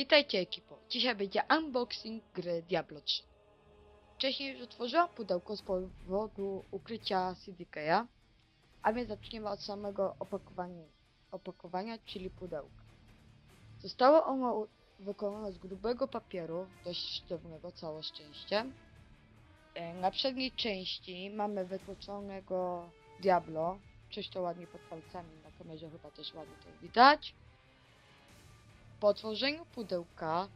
Witajcie ekipo, dzisiaj będzie unboxing gry Diablo 3. Wcześniej już otworzyłam pudełko z powodu ukrycia CDK'a, a więc zaczniemy od samego opakowania, opakowania czyli pudełka. Zostało ono wykonane z grubego papieru, dość sztywnego, całe szczęście. E, Na przedniej części mamy wytłoczonego Diablo, coś to ładnie pod palcami, na kamerze chyba też ładnie to widać. Po otworzeniu pudełka,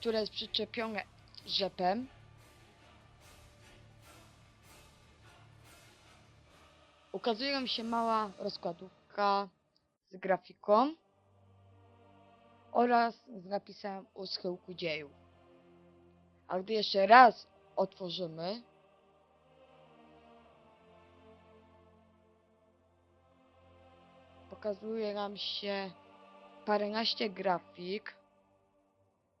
które jest przyczepione rzepem, ukazuje nam się mała rozkładówka z grafiką oraz z napisem u schyłku dziejów. A gdy jeszcze raz otworzymy, pokazuje nam się paręnaście grafik,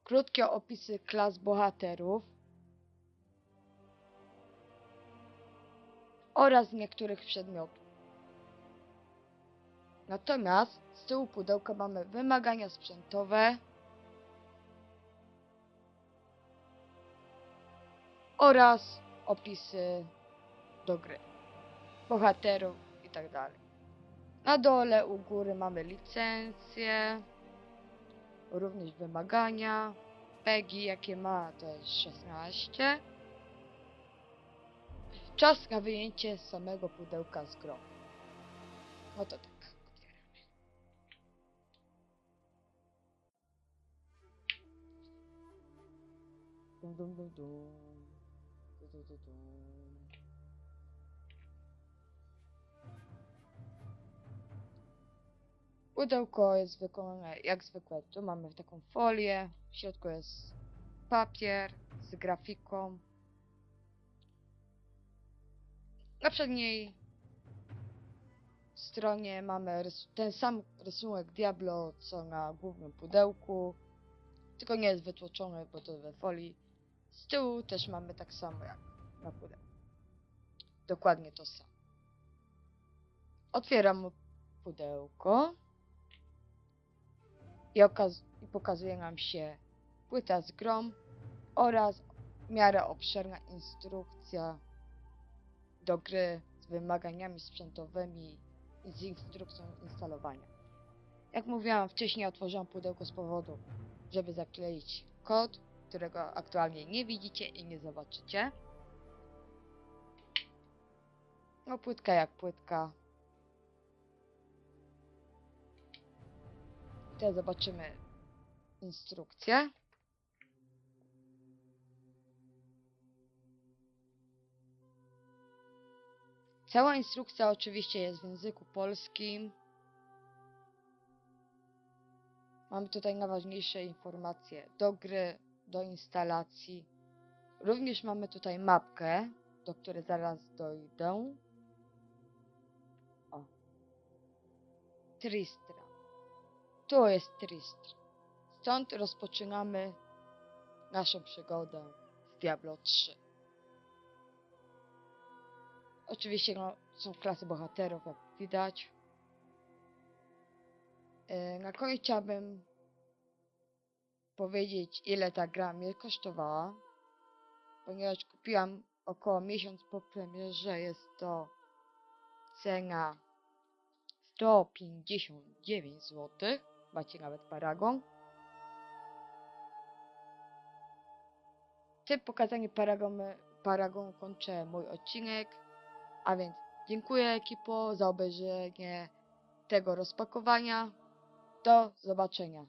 krótkie opisy klas bohaterów oraz niektórych przedmiotów. Natomiast z tyłu pudełka mamy wymagania sprzętowe oraz opisy do gry, bohaterów itd. Na dole u góry mamy licencję, również wymagania. PEGI jakie ma to jest 16. Czas na wyjęcie samego pudełka z grą. No to tak. Dum, dum, dum, dum. Du, du, du, dum. Pudełko jest wykonane jak zwykle. Tu mamy taką folię, w środku jest papier z grafiką. Na przedniej stronie mamy ten sam rysunek Diablo co na głównym pudełku, tylko nie jest wytłoczony, bo to we folii. Z tyłu też mamy tak samo jak na pudełku. Dokładnie to samo. Otwieram pudełko i, i pokazuje nam się płyta z grą oraz w miarę obszerna instrukcja do gry z wymaganiami sprzętowymi i z instrukcją instalowania. Jak mówiłam wcześniej, otworzyłam pudełko z powodu, żeby zakleić kod, którego aktualnie nie widzicie i nie zobaczycie. No płytka jak płytka. Teraz zobaczymy instrukcję. Cała instrukcja oczywiście jest w języku polskim. Mamy tutaj najważniejsze informacje do gry, do instalacji. Również mamy tutaj mapkę, do której zaraz dojdę. O. Tristra. Tu jest Tristram. Stąd rozpoczynamy naszą przygodę z Diablo 3. Oczywiście no, są klasy bohaterów, jak widać. E, Na koniec chciałbym powiedzieć, ile ta gra mnie kosztowała, ponieważ kupiłam około miesiąc po premierze. Jest to cena 159 zł. Macie nawet paragon. Tym pokazaniem paragonu, paragonu kończę mój odcinek. A więc dziękuję ekipo za obejrzenie tego rozpakowania. Do zobaczenia.